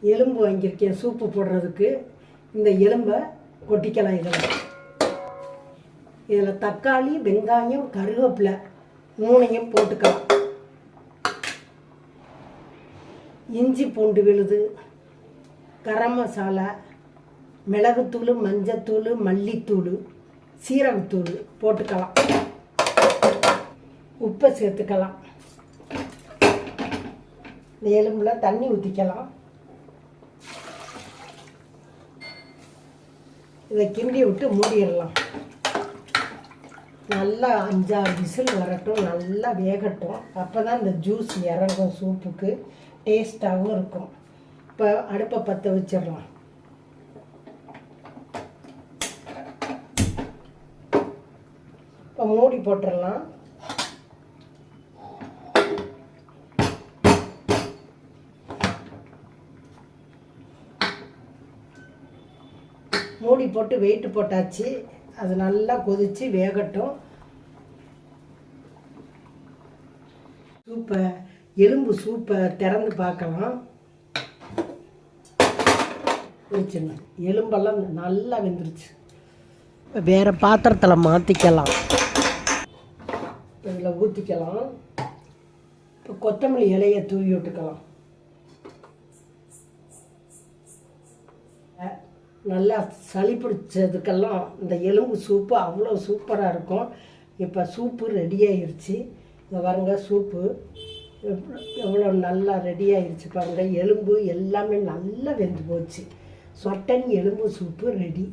எலும்பு வாங்கியிருக்கேன் சூப்பு போடுறதுக்கு. இந்த எலும்பை கொட்டிக்கலாம் இதில். இதில் தக்காளி வெங்காயம் கருவேப்பிலை மூணையும் போட்டுக்கலாம். இஞ்சி பூண்டு விழுது கரம் மசாலா மிளகுத்தூள் மஞ்சத்தூள் மல்லித்தூள் சீரகத்தூள் போட்டுக்கலாம். உப்பை சேர்த்துக்கலாம். இந்த எலும்பில் தண்ணி ஊற்றிக்கலாம் இதை கிண்டி விட்டு மூடிடலாம். நல்லா அஞ்சாறு விசில் வரட்டும் நல்லா வேகட்டும். அப்போ தான் இந்த ஜூஸ் இறங்கும் சூப்புக்கு. டேஸ்ட்டாகவும் இருக்கும். இப்போ அடுப்பை பற்ற வச்சிடலாம். இப்போ மூடி போட்டுடலாம். மூடி போட்டு வெயிட் போட்டாச்சு. அது நல்லா கொதித்து வேகட்டும். சூப்பை எலும்பு சூப்பை திறந்து பார்க்கலாம். வச்சிடணும் எலும்பெல்லாம் நல்லா வெந்துருச்சு. இப்போ வேறு பாத்திரத்தில் மாற்றிக்கலாம் இதில் ஊற்றிக்கலாம் இப்போ கொத்தமல்லி இலையை தூவி விட்டுக்கலாம். நல்லா சளி பிடிச்சதுக்கெல்லாம் இந்த எலும்பு சூப்பு அவ்வளோ சூப்பராக இருக்கும். இப்போ சூப்பு ரெடி ஆயிடுச்சு இங்கே பாருங்க சூப்பு. எவ்வளோ நல்லா ரெடி ஆயிடுச்சு பாருங்கள் எலும்பு எல்லாமே நல்லா வெந்து போச்சு. சொட்டன் எலும்பு சூப்பு ரெடி